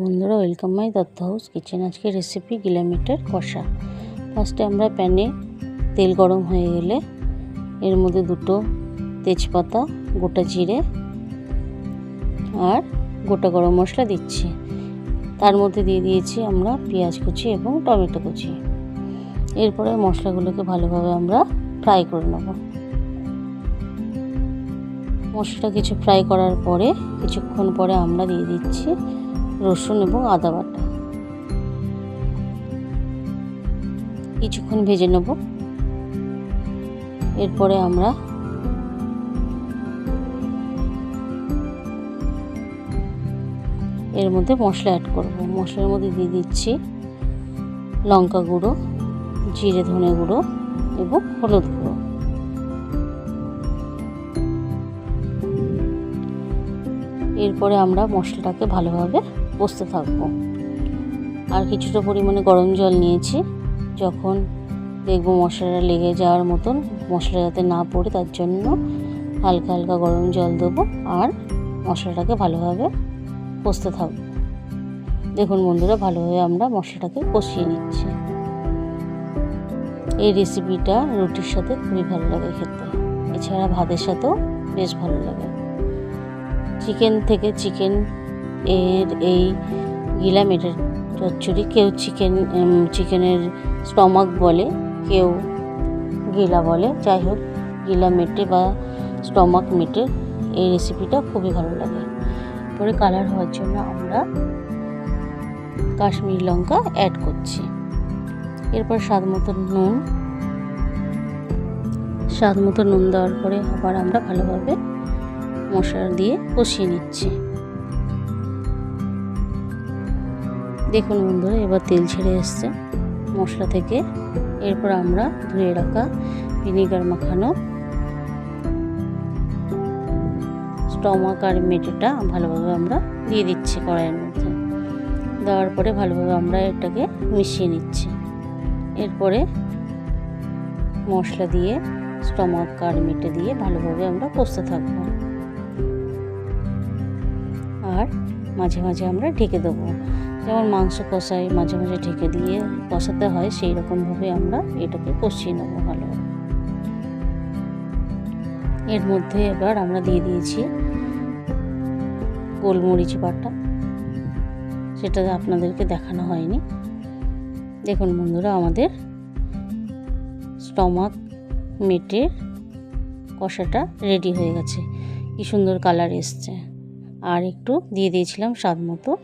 বন্ধুরা welcome my Dutta house kitchen আজকে recipe গিলামিটের কষা। ফার্স্টে আমরা প্যানে তেল গরম হয়ে গেলে এর মধ্যে দুটো তেজপাতা, গোটা জিরে আর গোটা গরম মশলা দিচ্ছি। তার মধ্যে দিয়ে দিয়েছি আমরা পেঁয়াজ কুচি এবং টমেটো কুচি। এরপরে মশলাগুলোকে ভালোভাবে আমরা ফ্রাই করে নেব। মশলাটা কিছু ফ্রাই করার পরে, কিছুক্ষণ পরে আমরা দিয়ে দিচ্ছি রসুন এবং আদা বাটা। কিছুক্ষণ ভেজে নেব। এরপরে আমরা এর মধ্যে মশলা অ্যাড করব। মশলার মধ্যে দিয়ে দিচ্ছি লঙ্কা গুঁড়ো, জিরে ধনে গুঁড়ো এবং হলুদ গুঁড়ো। এরপরে আমরা মশলাটাকে ভালোভাবে কষতে থাকব। আর কিছুটা পরিমাণে গরম জল নিয়েছি। যখন দেখব মশলাটা লেগে যাওয়ার মতন, মশলা যাতে না পড়ে, তার জন্য হালকা হালকা গরম জল দেবো আর মশলাটাকে ভালোভাবে কষতে থাকব। দেখুন বন্ধুরা, ভালোভাবে আমরা মশলাটাকে কষিয়ে নিচ্ছি। এই রেসিপিটা রুটির সাথে খুবই ভালো লাগে খেতে। এছাড়া ভাতের সাথেও বেশ ভালো লাগে। চিকেন থেকে চিকেন এর এই গিলা মেটের চচ্চড়ি। কেউ চিকেন চিকেনের স্টমাক বলে, কেউ গিলা বলে। যাই হোক, গিলা মেটে বা স্টমাক মেটে এই রেসিপিটা খুবই ভালো লাগে। পরে কালার হওয়ার জন্য আমরা কাশ্মীরি লঙ্কা অ্যাড করছি। এরপর স্বাদ মতো নুন। স্বাদ মতো নুন দেওয়ার পরে আবার আমরা ভালোভাবে মশলা দিয়ে কষিয়ে নিচ্ছি। দেখুন বন্ধুরা, এবার তেল ছেড়ে এসছে মশলা থেকে। এরপর আমরা ধুয়ে রাখা ভিনিগার মাখানো স্টমাক আর মেটেটা ভালোভাবে আমরা দিয়ে দিচ্ছি কড়াইয়ের মধ্যে। দেওয়ার পরে ভালোভাবে আমরা এটাকে মিশিয়ে নিচ্ছি। এরপরে মশলা দিয়ে, স্টমাক আর মেটে দিয়ে ভালোভাবে আমরা কষতে থাকব। আর মাঝে মাঝে আমরা ঢেকে দেবো। যেমন মাংস কষাই মাঝে মাঝে ঢেকে দিয়ে কষাতে হয় সেই রকমভাবে আমরা এটাকে কষিয়ে নেব ভালো এর মধ্যে এবার আমরা দিয়ে দিয়েছি গোলমরিচ বাটা। সেটা আপনাদেরকে দেখানো হয়নি। দেখুন বন্ধুরা, আমাদের স্টমাক মেটে কষাটা রেডি হয়ে গেছে। কি সুন্দর কালার এসছে। আর একটু দিয়ে দিয়েছিলাম স্বাদ মতো